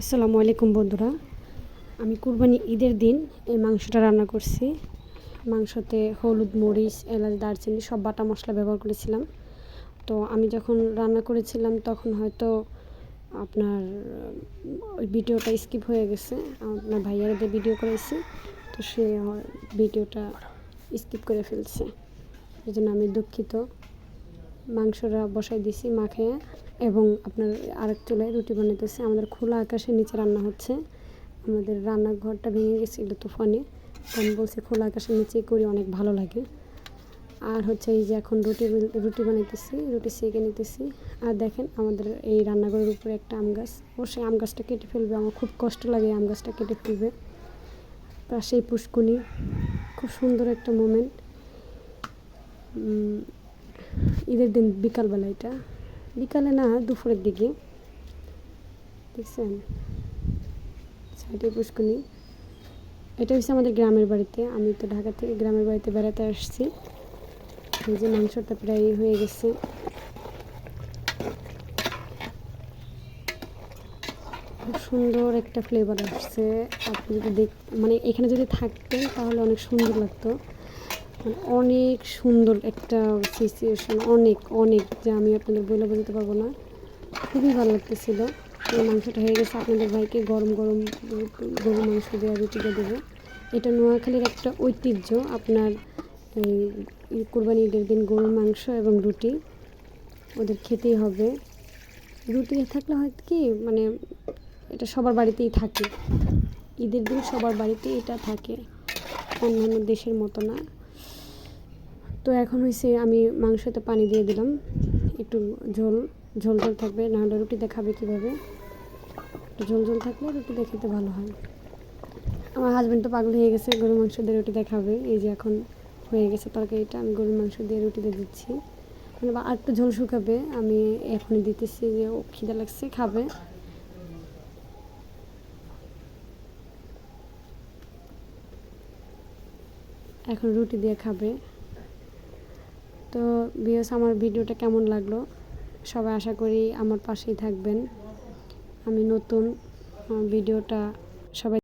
আসসালামু আলাইকুম বন্ধুরা। আমি কুরবানি ঈদের দিন এই মাংসটা রান্না করছি। মাংসতে হলুদ, মরিচ, এলাচ, দারচিনি সব বাটা মশলা ব্যবহার করেছিলাম। তো আমি যখন রান্না করেছিলাম তখন হয়তো আপনার, ওই ভিডিওটা স্কিপ হয়ে গেছে। আপনার ভাইয়ারা যে ভিডিও করেছি। তো সে ভিডিওটা স্কিপ করে ফেলছে। এই জন্য আমি দুঃখিত। মাংসটা বসাই দিছি মাখে এবং আপনার আরেক চুলায় রুটি বানাইতেছে। আমাদের খোলা আকাশের নিচে রান্না হচ্ছে। আমাদের রান্নাঘরটা ভেঙে গেছিল তুফানে। আমি বলছি খোলা আকাশের নিচেই করি, অনেক ভালো লাগে। আর হচ্ছে এই যে এখন রুটি রুটি বানাইতেছি, রুটি সেঁকে নিতেছি। আর দেখেন আমাদের এই রান্নাঘরের উপরে একটা আম গাছ। অবশ্যই আম গাছটা কেটে ফেলবে, আমার খুব কষ্ট লাগে আম গাছটা কেটে ফেলবে। পাশেই পুষ্কুনি খুব সুন্দর একটা মোমেন্ট ঈদের দিন বিকালবেলা এটা। বিকালে না দুপুরের দিকে। দেখছেন? সাইডে পুষ্কুনি এটা হচ্ছে আমাদের গ্রামের বাড়িতে। আমি তো ঢাকা থেকে গ্রামের বাড়িতে বেড়াতে আসছি। এই যে মাংসটা প্রায় হয়ে গেছে। খুব সুন্দর একটা ফ্লেভার আসছে। আপনি যদি দেখ মানে এখানে যদি থাকতেন তাহলে অনেক সুন্দর লাগতো। অনেক সুন্দর একটা সিচুয়েশন অনেক অনেক, যা আমি আপনাদের বলে বোঝাতে পারব না। খুবই ভালো লাগতেছিল। মাংসটা হয়ে গেছে। আপনাদের ভাইকে গরম গরম, গরু মাংস দেওয়া রুটিটা দেবো। এটা নোয়াখালীর একটা ঐতিহ্য। আপনার কোরবানি ঈদের দিন গরুর মাংস এবং রুটি ওদের খেতেই হবে। রুটি থাকলে হয় কি মানে এটা সবার বাড়িতেই থাকে। ঈদের দিন সবার বাড়িতে এটা থাকে। অন্যান্য দেশের মতো না। তো এখন হয়েছে আমি মাংসতে পানি দিয়ে দিলাম। একটু ঝোল ঝোল ঝোল থাকবে, নাহলে রুটিতে খাবে কীভাবে। একটু ঝোল ঝোল থাকলে রুটিতে খেতে ভালো হয়। আমার হাজব্যান্ড তো পাগল হয়ে গেছে, গরুর মাংস দিয়ে রুটিতে খাবে এই যে এখন হয়ে গেছে তরকারিটা, আমি গরুর মাংস দিয়ে রুটিতে দিচ্ছি। মানে আর একটু ঝোল শুকাবে, আমি এখনই দিতেছি যে ও খিদে লাগছে, খাবে। এখন রুটি দিয়ে খাবে। তো বিয়স আমার ভিডিওটা কেমন লাগল? সবাই আশা করি আমার পাশেই থাকবেন। আমি নতুন ভিডিওটা সবাই